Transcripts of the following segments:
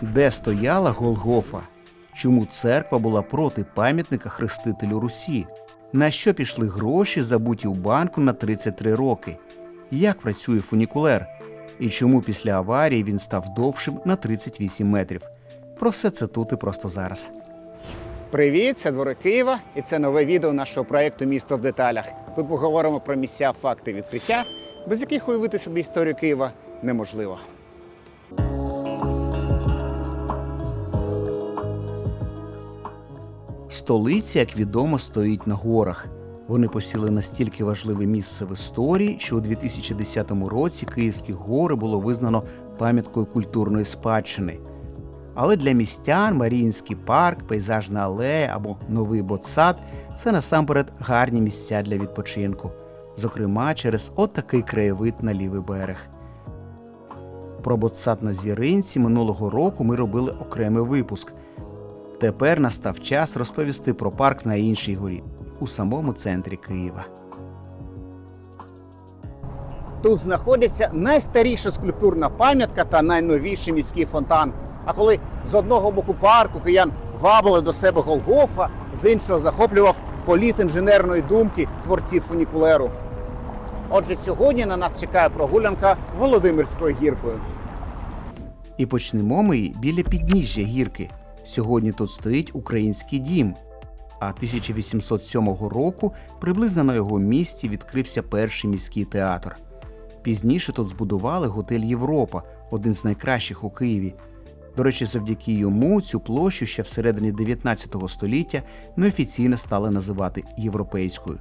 Де стояла Голгофа? Чому церква була проти пам'ятника хрестителю Русі? На що пішли гроші, забуті у банку на 33 роки? Як працює фунікулер? І чому після аварії він став довшим на 38 метрів? Про все це тут і просто зараз. Привіт, це двори Києва, і це нове відео нашого проєкту Місто в деталях. Тут поговоримо про місця, факти, відкриття, без яких уявити собі історію Києва неможливо. Столиця, як відомо, стоїть на горах. Вони посіли настільки важливе місце в історії, що у 2010 році Київські гори було визнано пам'яткою культурної спадщини. Але для містян Маріїнський парк, пейзажна алея або новий ботсад це насамперед гарні місця для відпочинку, зокрема через отакий краєвид на лівий берег. Про ботсад на звіринці минулого року ми робили окремий випуск. Тепер настав час розповісти про парк на іншій горі у самому центрі Києва. Тут знаходиться найстаріша скульптурна пам'ятка та найновіший міський фонтан. А коли з одного боку парку киян вабили до себе Голгофа, з іншого захоплював політ інженерної думки творців фунікулеру. Отже, сьогодні на нас чекає прогулянка Володимирською гіркою. І почнемо ми біля підніжжя гірки. Сьогодні тут стоїть український дім. А 1807 року приблизно на його місці відкрився перший міський театр. Пізніше тут збудували готель Європа, один з найкращих у Києві. До речі, завдяки йому цю площу ще всередині 19 століття неофіційно стали називати європейською.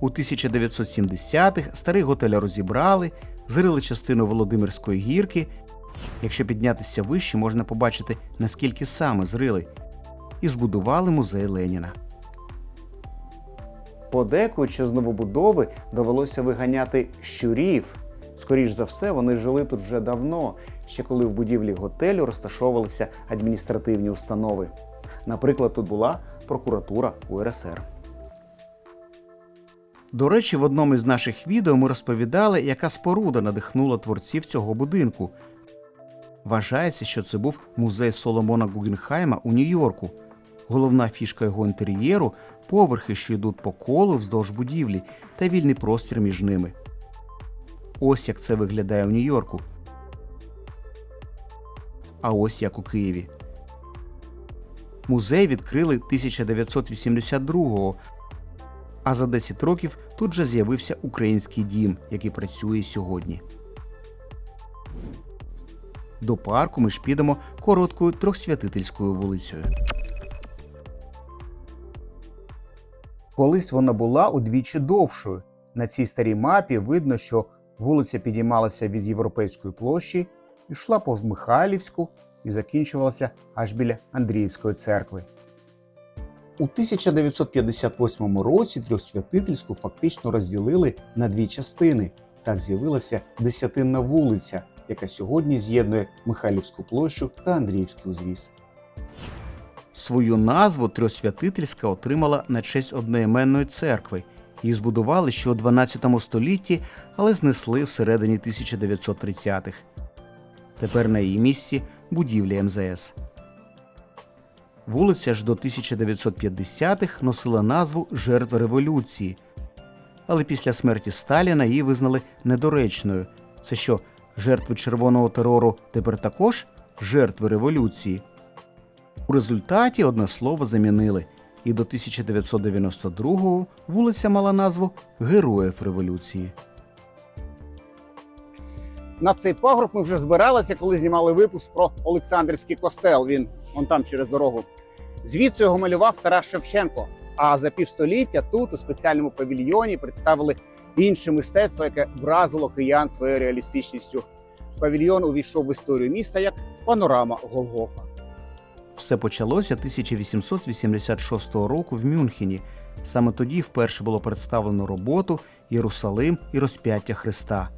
У 1970-х старий готель розібрали, зрили частину Володимирської гірки. Якщо піднятися вище, можна побачити, наскільки саме зрили, і збудували музей Леніна. Подекують, що з новобудови довелося виганяти щурів. Скоріш за все, вони жили тут вже давно, ще коли в будівлі готелю розташовувалися адміністративні установи. Наприклад, тут була прокуратура УРСР. До речі, в одному із наших відео ми розповідали, яка споруда надихнула творців цього будинку. Вважається, що це був музей Соломона Гугенхайма у Нью-Йорку. Головна фішка його інтер'єру поверхи, що йдуть по колу вздовж будівлі, та вільний простір між ними. Ось як це виглядає у Нью-Йорку. А ось як у Києві. Музей відкрили 1982-го, а за 10 років тут же з'явився український дім, який працює сьогодні. До парку ми ж підемо короткою трьохсвятительською вулицею. Колись вона була удвічі довшою. На цій старій мапі видно, що вулиця підіймалася від Європейської площі, йшла повз Михайлівську і закінчувалася аж біля Андріївської церкви. У 1958 році трьохсвятительську фактично розділили на дві частини. Так з'явилася десятинна вулиця, яка сьогодні з'єднує Михайлівську площу та Андріївський узвіз. Свою назву Трьохсвятительська отримала на честь одноіменної церкви. Її збудували ще у 12 столітті, але знесли всередині 1930-х. Тепер на її місці будівлі МЗС. Вулиця ж до 1950-х носила назву Жертви революції. Але після смерті Сталіна її визнали недоречною. Це що, жертви червоного терору тепер також жертви революції? У результаті одне слово замінили, і до 1992-го вулиця мала назву Героїв революції. На цей пагорб ми вже збиралися, коли знімали випуск про Олександрівський костел. Він он там через дорогу. Звідси його малював Тарас Шевченко. А за півстоліття тут, у спеціальному павільйоні, представили інше мистецтво, яке вразило киян своєю реалістичністю. Павільйон увійшов в історію міста як панорама Голгофа. Все почалося 1886 року в Мюнхені. Саме тоді вперше було представлено роботу Єрусалим і розп'яття Христа.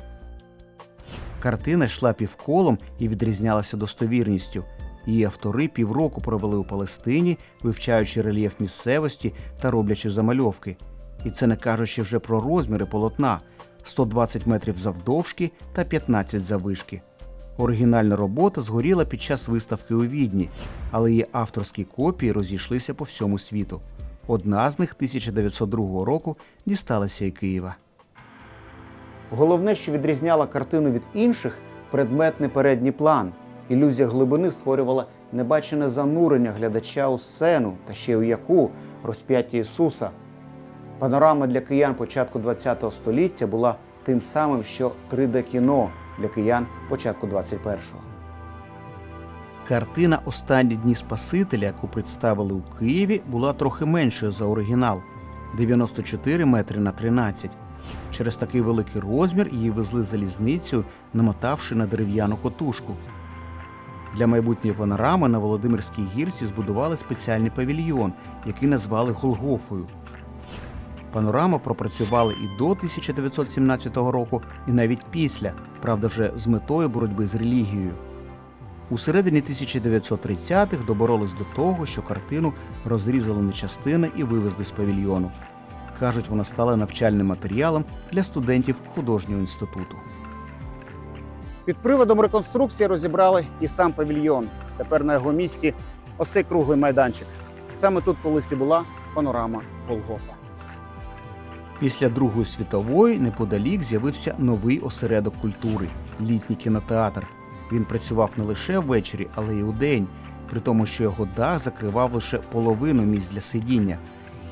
Картина йшла півколом і відрізнялася достовірністю. Її автори півроку провели у Палестині, вивчаючи рельєф місцевості та роблячи замальовки. І це не кажучи вже про розміри полотна 120 метрів завдовжки та 15 заввишки. Оригінальна робота згоріла під час виставки у Відні, але її авторські копії розійшлися по всьому світу. Одна з них 1902 року дісталася і Києва. Головне, що відрізняло картину від інших, предметний передній план. Ілюзія глибини створювала небачене занурення глядача у сцену та ще у яку розп'яття Ісуса. Панорама для киян початку ХХ століття була тим самим, що 3D-кіно для киян початку 21-го. Картина Останні дні Спасителя, яку представили у Києві, була трохи меншою за оригінал 94 метри на 13. Через такий великий розмір її везли залізницею, намотавши на дерев'яну котушку. Для майбутньої панорами на Володимирській гірці збудували спеціальний павільйон, який назвали Голгофою. Панорама пропрацювали і до 1917 року, і навіть після, правда, вже з метою боротьби з релігією. У середині 1930-х доборолись до того, що картину розрізали на частини і вивезли з павільйону. Кажуть, вона стала навчальним матеріалом для студентів художнього інституту. Під приводом реконструкції розібрали і сам павільйон. Тепер на його місці ось цей круглий майданчик. Саме тут колись і була панорама Голгофа. Після Другої світової неподалік з'явився новий осередок культури літній кінотеатр. Він працював не лише ввечері, але й удень, при тому, що його дах закривав лише половину місць для сидіння.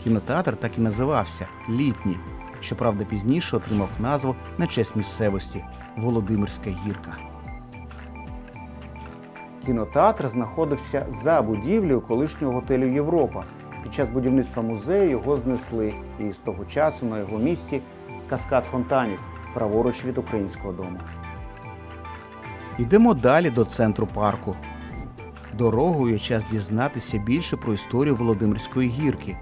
Кінотеатр так і називався Літній. Щоправда, пізніше отримав назву на честь місцевості Володимирська гірка. Кінотеатр знаходився за будівлею колишнього готелю Європа. Під час будівництва музею його знесли, і з того часу на його місці каскад фонтанів праворуч від українського дому. Йдемо далі до центру парку. Дорогою час дізнатися більше про історію Володимирської гірки.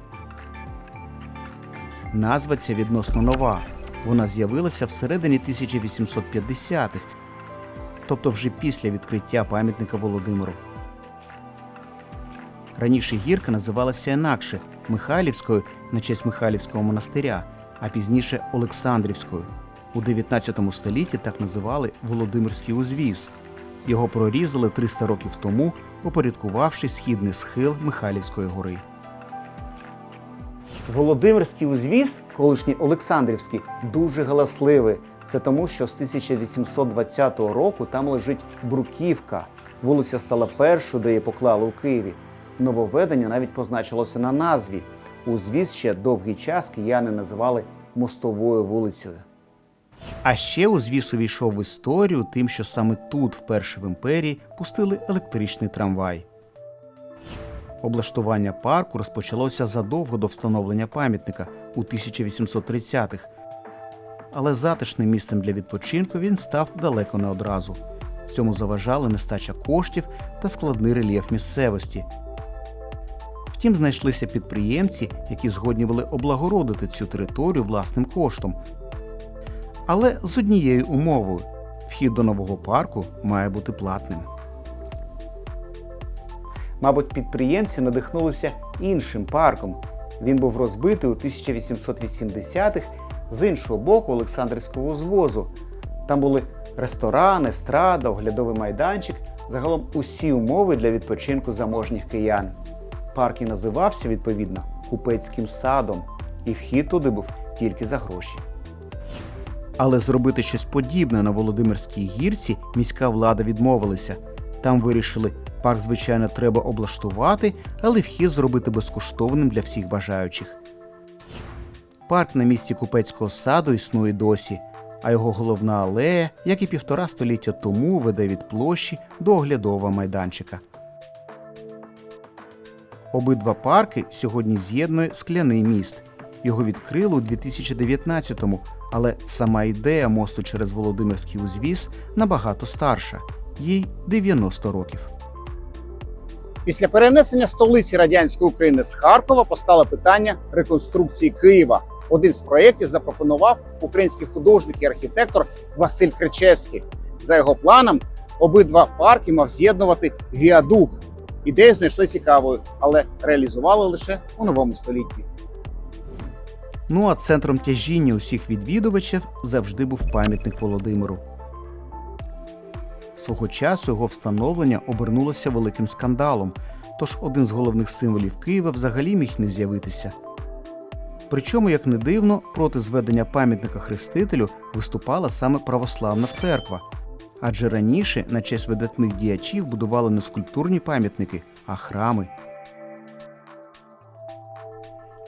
Назва ця відносно нова. Вона з'явилася всередині 1850-х, тобто вже після відкриття пам'ятника Володимиру. Раніше гірка називалася інакше Михайлівською на честь Михайлівського монастиря, а пізніше Олександрівською. У 19 столітті так називали Володимирський узвіз. Його прорізали 300 років тому, упорядкувавши східний схил Михайлівської гори. Володимирський узвіз, колишній Олександрівський, дуже галасливий. Це тому, що з 1820 року там лежить Бруківка. Вулиця стала першою, де її поклали у Києві. Нововведення навіть позначилося на назві. Узвіз ще довгий час кияни називали мостовою вулицею. А ще узвіз увійшов в історію тим, що саме тут, вперше в імперії, пустили електричний трамвай. Облаштування парку розпочалося задовго до встановлення пам'ятника у 1830-х. Але затишним місцем для відпочинку він став далеко не одразу. Цьому заважали нестача коштів та складний рельєф місцевості. Втім, знайшлися підприємці, які згодні облагородити цю територію власним коштом. Але з однією умовою: вхід до нового парку має бути платним. Мабуть, підприємці надихнулися іншим парком. Він був розбитий у 1880-х з іншого боку Олександрівського узвозу. Там були ресторан, естрада, оглядовий майданчик, загалом усі умови для відпочинку заможніх киян. Парк і називався відповідно купецьким садом, і вхід туди був тільки за гроші. Але зробити щось подібне на Володимирській гірці міська влада відмовилася. Там вирішили, парк, звичайно, треба облаштувати, але вхід зробити безкоштовним для всіх бажаючих. Парк на місці купецького саду існує досі, а його головна алея, як і півтора століття тому, веде від площі до оглядового майданчика. Обидва парки сьогодні з'єднує скляний міст. Його відкрили у 2019-му, але сама ідея мосту через Володимирський узвіз набагато старша їй 90 років. Після перенесення столиці радянської України з Харкова постало питання реконструкції Києва. Один з проєктів запропонував український художник і архітектор Василь Кричевський. За його планом, обидва парки мав з'єднувати віадук. Ідею знайшли цікавою, але реалізували лише у новому столітті. Ну а центром тяжіння усіх відвідувачів завжди був пам'ятник Володимиру. Свого часу його встановлення обернулося великим скандалом, тож один з головних символів Києва взагалі міг не з'явитися. Причому, як не дивно, проти зведення пам'ятника хрестителю виступала саме православна церква. Адже раніше на честь видатних діячів будували не скульптурні пам'ятники, а храми.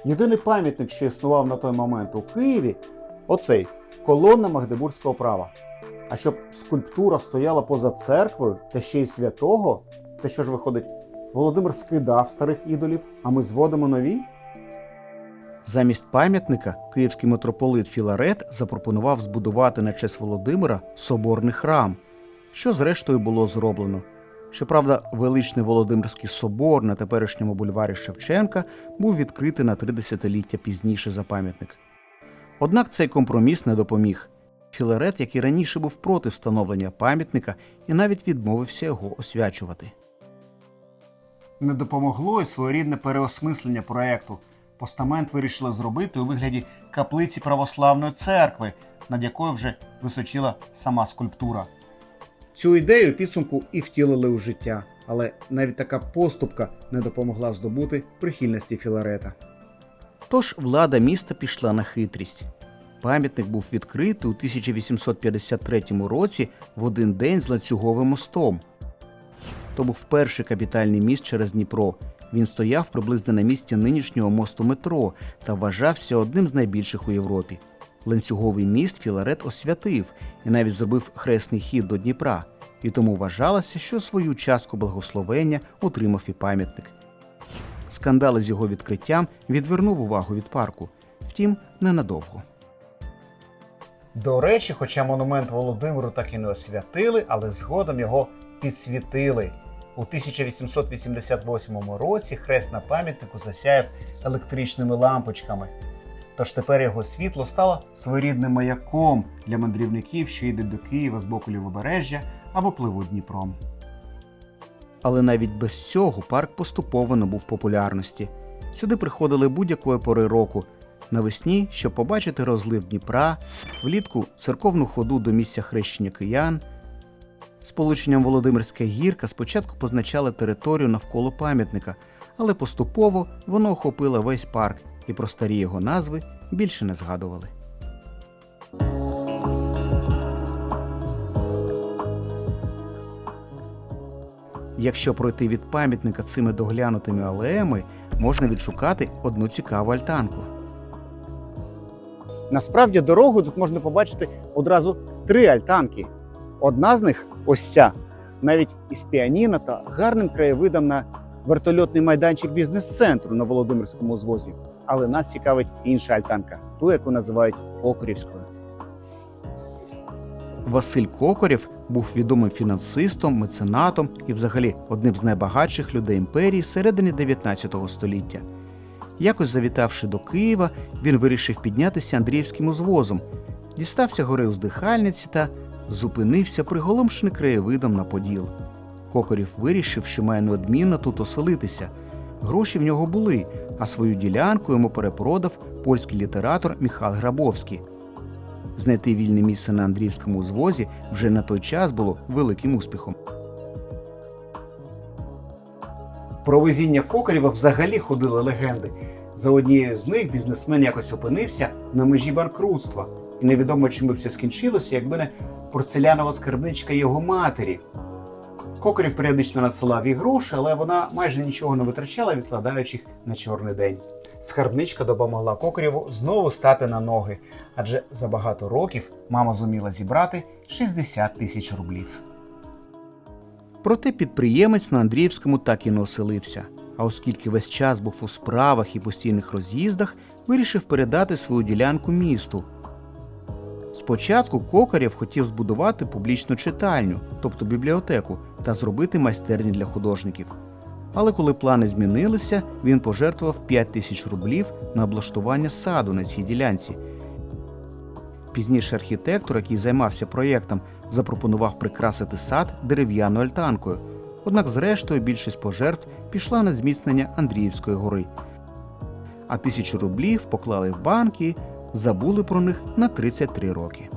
Єдиний пам'ятник, що існував на той момент у Києві, оцей колонна Магдебурзького права. А щоб скульптура стояла поза церквою та ще й святого, це що ж виходить, Володимир скидав старих ідолів, а ми зводимо нові? Замість пам'ятника київський митрополит Філарет запропонував збудувати на честь Володимира соборний храм, що зрештою було зроблено. Щоправда, величний Володимирський собор на теперішньому бульварі Шевченка був відкритий на три десятиліття пізніше за пам'ятник. Однак цей компроміс не допоміг. Філарет, як і раніше, був проти встановлення пам'ятника і навіть відмовився його освячувати. Не допомогло й своєрідне переосмислення проекту. Постамент вирішили зробити у вигляді каплиці православної церкви, над якою вже височила сама скульптура. Цю ідею підсумку і втілили у життя, але навіть така поступка не допомогла здобути прихильності Філарета. Тож влада міста пішла на хитрість. Пам'ятник був відкритий у 1853 році в один день з ланцюговим мостом. То був перший капітальний міст через Дніпро. Він стояв приблизно на місці нинішнього мосту метро та вважався одним з найбільших у Європі. Ланцюговий міст Філарет освятив і навіть зробив хресний хід до Дніпра, і тому вважалося, що свою частку благословення отримав і пам'ятник. Скандали з його відкриттям відвернув увагу від парку, втім, ненадовго. До речі, хоча монумент Володимиру так і не освятили, але згодом його підсвітили. У 1888 році хрест на пам'ятнику засяяв електричними лампочками. Тож тепер його світло стало своєрідним маяком для мандрівників, що йдуть до Києва з боку лівобережжя або пливуть Дніпром. Але навіть без цього парк поступово набув популярності. Сюди приходили будь-якої пори року. Навесні, щоб побачити розлив Дніпра, влітку церковну ходу до місця хрещення киян. Сполученням Володимирська гірка спочатку позначали територію навколо пам'ятника, але поступово воно охопило весь парк, і про старі його назви більше не згадували. Якщо пройти від пам'ятника цими доглянутими алеями, можна відшукати одну цікаву альтанку. Насправді дорогу тут можна побачити одразу три альтанки. Одна з них ось ця, навіть із піаніно та гарним краєвидом на вертольотний майданчик бізнес-центру на Володимирському звозі. Але нас цікавить інша альтанка, ту, яку називають Окрівською. Василь Кокорєв був відомим фінансистом, меценатом і, взагалі, одним з найбагатших людей імперії середини 19 століття. Якось завітавши до Києва, він вирішив піднятися Андріївським узвозом, дістався гори уздихальниці та зупинився приголомшений краєвидом на Поділ. Кокорів вирішив, що має неодмінно тут оселитися. Гроші в нього були, а свою ділянку йому перепродав польський літератор Михайло Грабовський. Знайти вільне місце на Андріївському узвозі вже на той час було великим успіхом. Про везіння Кокарєва взагалі ходили легенди. За однією з них бізнесмен якось опинився на межі банкрутства, і невідомо чим би все скінчилося, якби не порцелянова скарбничка його матері. Кокарів періодично надсилав їй гроші, але вона майже нічого не витрачала, відкладаючи на чорний день. Скарбничка допомогла Кокарєву знову стати на ноги, адже за багато років мама зуміла зібрати 60 тисяч рублів. Проте підприємець на Андріївському так і не оселився. А оскільки весь час був у справах і постійних роз'їздах, вирішив передати свою ділянку місту. Спочатку Кокарєв хотів збудувати публічну читальню, тобто бібліотеку, та зробити майстерні для художників. Але коли плани змінилися, він пожертвував 5 тисяч рублів на облаштування саду на цій ділянці. Пізніше архітектор, який займався проєктом, запропонував прикрасити сад дерев'яною альтанкою. Однак, зрештою, більшість пожертв пішла на зміцнення Андріївської гори. А тисячу рублів поклали в банк і забули про них на 33 роки.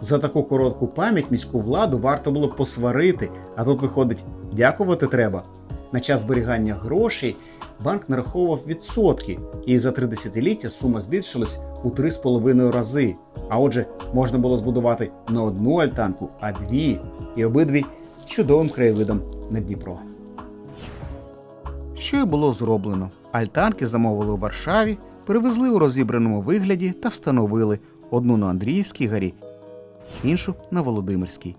За таку коротку пам'ять міську владу варто було посварити, а тут виходить, дякувати треба. На час зберігання грошей банк нараховував відсотки, і за три десятиліття сума збільшилась у 3,5 рази. А отже, можна було збудувати не одну альтанку, а дві, і обидві чудовим краєвидом на Дніпро. Що й було зроблено. Альтанки замовили у Варшаві, перевезли у розібраному вигляді та встановили одну на Андріївській горі, іншу на Володимирській.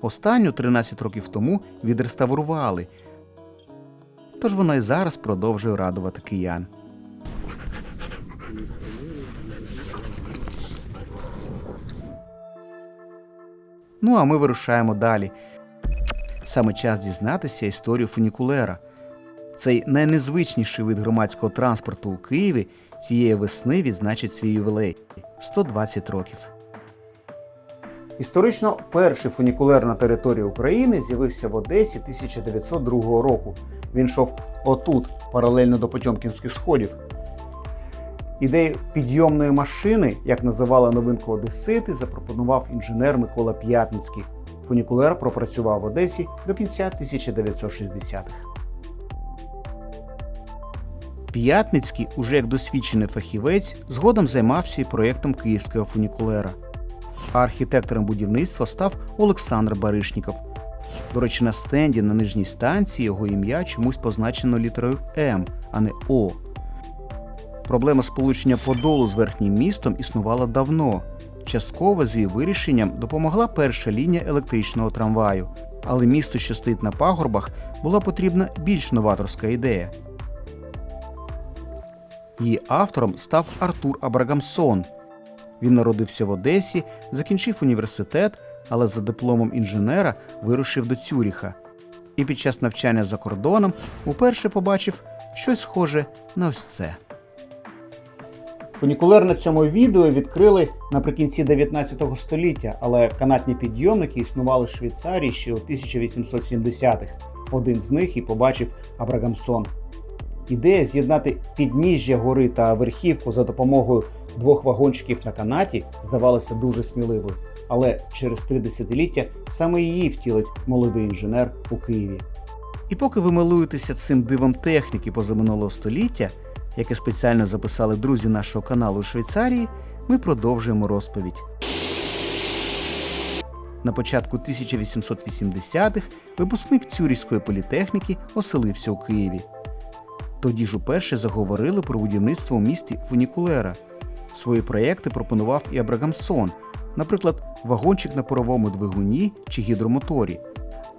Останню 13 років тому відреставрували, тож вона й зараз продовжує радувати киян. Ну а ми вирушаємо далі. Саме час дізнатися історію фунікулера. Цей найнезвичніший вид громадського транспорту у Києві цієї весни відзначить свій ювілей 120 років. Історично перший фунікулер на території України з'явився в Одесі 1902 року. Він йшов отут, паралельно до Потьомкінських сходів. Ідею підйомної машини, як називали новинку Одесити, запропонував інженер Микола П'ятницький. Фунікулер пропрацював в Одесі до кінця 1960-х. П'ятницький, уже як досвідчений фахівець, згодом займався і проєктом київського фунікулера. А архітектором будівництва став Олександр Баришніков. До речі, на стенді на нижній станції його ім'я чомусь позначено літерою М, а не О. Проблема сполучення Подолу з верхнім містом існувала давно. Частково з її вирішенням допомогла перша лінія електричного трамваю, але місту, що стоїть на пагорбах, була потрібна більш новаторська ідея. Її автором став Артур Абрагамсон. Він народився в Одесі, закінчив університет, але за дипломом інженера вирушив до Цюріха. І під час навчання за кордоном уперше побачив щось схоже на ось це. Фунікулер на цьому відео відкрили наприкінці 19 століття, але канатні підйомники існували в Швейцарії ще у 1870-х. Один з них і побачив Абрагамсон. Ідея з'єднати підніжжя гори та верхівку за допомогою двох вагончиків на канаті здавалася дуже сміливою, але через три десятиліття саме її втілить молодий інженер у Києві. І поки ви милуєтеся цим дивом техніки позаминулого століття, яке спеціально записали друзі нашого каналу у Швейцарії, ми продовжуємо розповідь. На початку 1880-х випускник Цюрівської політехніки оселився у Києві. Тоді ж уперше заговорили про будівництво у місті фунікулера. Свої проекти пропонував і Абрагамсон, наприклад, вагончик на паровому двигуні чи гідромоторі.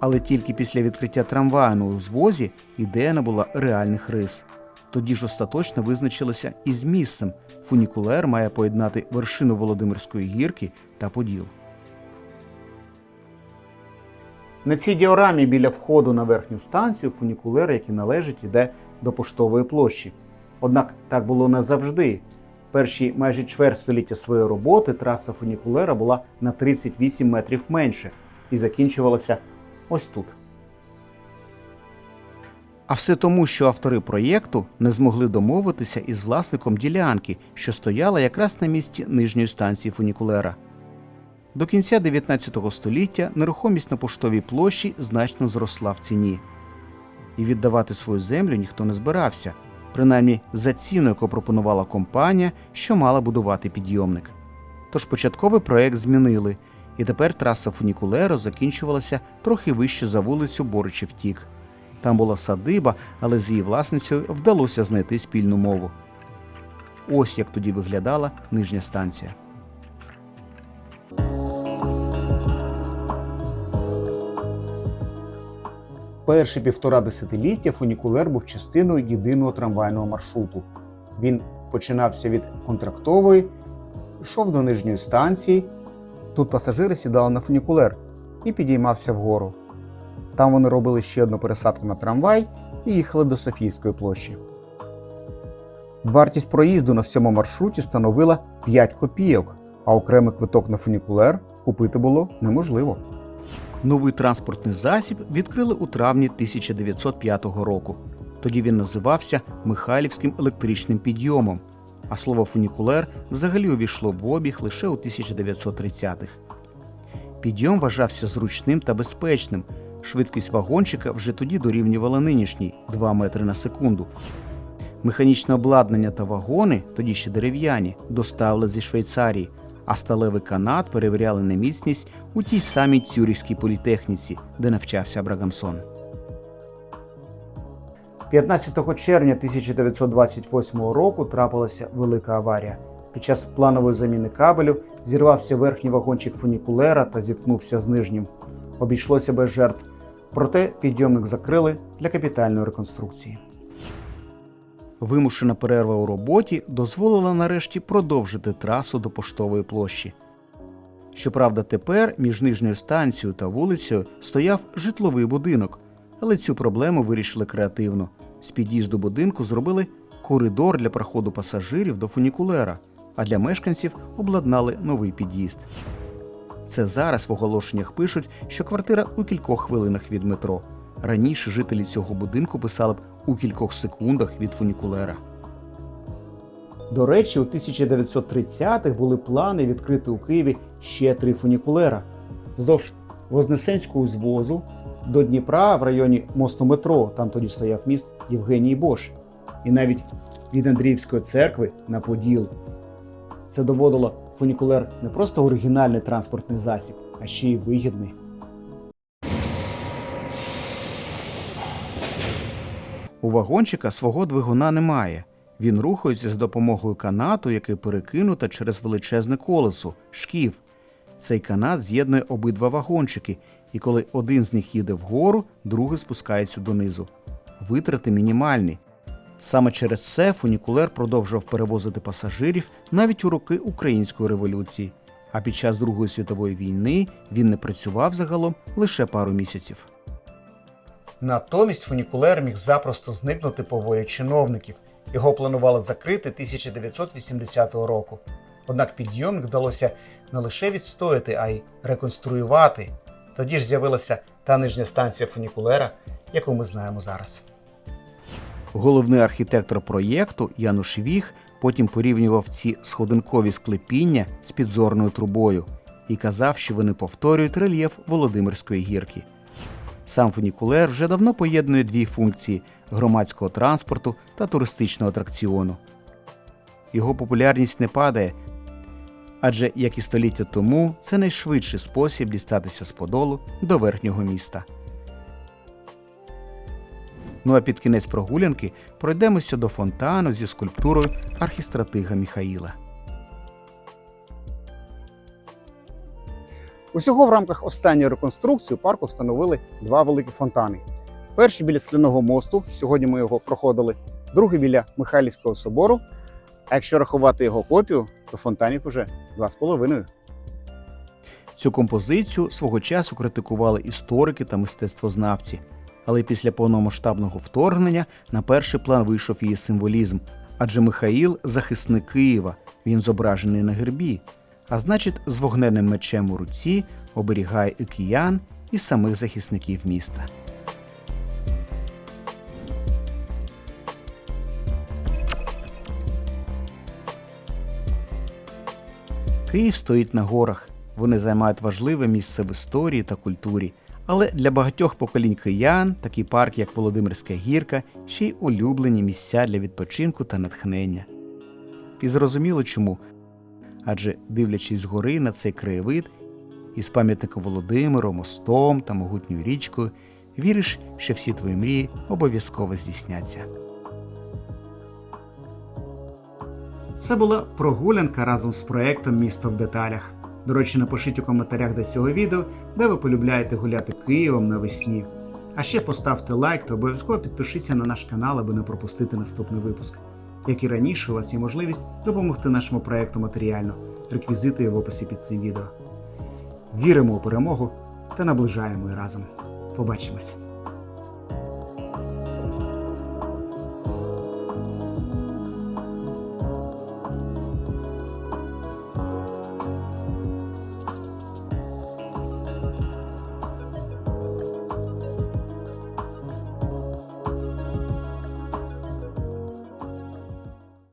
Але тільки після відкриття трамваю на узвозі ідея набула реальних рис. Тоді ж остаточно визначилися із місцем. Фунікулер має поєднати вершину Володимирської гірки та Поділ. На цій діорамі біля входу на верхню станцію фунікулер, який належить, йде до поштової площі. Однак так було не завжди. Перші майже чверть століття своєї роботи траса фунікулера була на 38 метрів менше і закінчувалася ось тут. А все тому, що автори проєкту не змогли домовитися із власником ділянки, що стояла якраз на місці нижньої станції фунікулера. До кінця 19 століття нерухомість на поштовій площі значно зросла в ціні. І віддавати свою землю ніхто не збирався, принаймні за ціну, яку пропонувала компанія, що мала будувати підйомник. Тож початковий проект змінили, і тепер траса фунікулеру закінчувалася трохи вище за вулицю Боричів Тік. Там була садиба, але з її власницею вдалося знайти спільну мову. Ось як тоді виглядала нижня станція. Перші півтора десятиліття фунікулер був частиною єдиного трамвайного маршруту. Він починався від контрактової, йшов до нижньої станції. Тут пасажири сідали на фунікулер і підіймався вгору. Там вони робили ще одну пересадку на трамвай і їхали до Софійської площі. Вартість проїзду на всьому маршруті становила 5 копійок, а окремий квиток на фунікулер купити було неможливо. Новий транспортний засіб відкрили у травні 1905 року. Тоді він називався Михайлівським електричним підйомом. а слово фунікулер взагалі увійшло в обіг лише у 1930-х. Підйом вважався зручним та безпечним. Швидкість вагончика вже тоді дорівнювала нинішній 2 метри на секунду. Механічне обладнання та вагони, тоді ще дерев'яні, доставили зі Швейцарії, а сталевий канат перевіряли на міцність у тій самій Цюрівській політехніці, де навчався Брагамсон. 15 червня 1928 року трапилася велика аварія. Під час планової заміни кабелю зірвався верхній вагончик фунікулера та зіткнувся з нижнім. Обійшлося без жертв, проте підйомник закрили для капітальної реконструкції. Вимушена перерва у роботі дозволила нарешті продовжити трасу до поштової площі. Щоправда, тепер між нижньою станцією та вулицею стояв житловий будинок, але цю проблему вирішили креативно. З під'їзду будинку зробили коридор для проходу пасажирів до фунікулера, а для мешканців обладнали новий під'їзд. Це зараз в оголошеннях пишуть, що квартира у кількох хвилинах від метро. Раніше жителі цього будинку писали б у кількох секундах від фунікулера. До речі, у 1930-х були плани відкрити у Києві ще три фунікулера вздовж Вознесенського звозу до Дніпра в районі мосту метро. Там тоді стояв міст Євгеній Бош, і навіть від Андріївської церкви на Поділ. Це доводило фунікулер не просто оригінальний транспортний засіб, а ще й вигідний. У вагончика свого двигуна немає. Він рухається з допомогою канату, який перекинуто через величезне колесо шків. Цей канат з'єднує обидва вагончики, і коли один з них їде вгору, другий спускається донизу. Витрати мінімальні. Саме через це фунікулер продовжував перевозити пасажирів навіть у роки Української революції. А під час Другої світової війни він не працював загалом лише пару місяців. Натомість фунікулер міг запросто зникнути по волі чиновників. Його планували закрити 1980 року. Однак підйомник вдалося не лише відстояти, а й реконструювати. Тоді ж з'явилася та нижня станція фунікулера, яку ми знаємо зараз. Головний архітектор проєкту Януш Віх потім порівнював ці сходинкові склепіння з підзорною трубою і казав, що вони повторюють рельєф Володимирської гірки. Сам фунікулер вже давно поєднує дві функції громадського транспорту та туристичного атракціону. Його популярність не падає, адже, як і століття тому, це найшвидший спосіб дістатися з Подолу до верхнього міста. Ну а під кінець прогулянки пройдемося до фонтану зі скульптурою архістратига Міхаїла. Усього в рамках останньої реконструкції у парку встановили два великі фонтани. Перший біля скляного мосту, сьогодні ми його проходили, другий біля Михайлівського собору. А якщо рахувати його копію, то фонтанів уже два з половиною. Цю композицію свого часу критикували історики та мистецтвознавці. Але після повномасштабного вторгнення на перший план вийшов її символізм. Адже Михаїл захисник Києва, він зображений на гербі, а значить, з вогненним мечем у руці оберігає і киян, і самих захисників міста. Київ стоїть на горах. Вони займають важливе місце в історії та культурі. Але для багатьох поколінь киян такий парк, як Володимирська гірка, ще й улюблені місця для відпочинку та натхнення. І зрозуміло чому. Адже дивлячись згори на цей краєвид, із пам'ятником Володимиру, мостом та могутньою річкою, віриш, що всі твої мрії обов'язково здійсняться. Це була прогулянка разом з проектом Місто в деталях. До речі, напишіть у коментарях до цього відео, де ви полюбляєте гуляти Києвом навесні. А ще поставте лайк та обов'язково підпишіться на наш канал, аби не пропустити наступний випуск. Як і раніше, у вас є можливість допомогти нашому проекту матеріально. Реквізити в описі під цим відео. Віримо у перемогу та наближаємо її разом. Побачимось!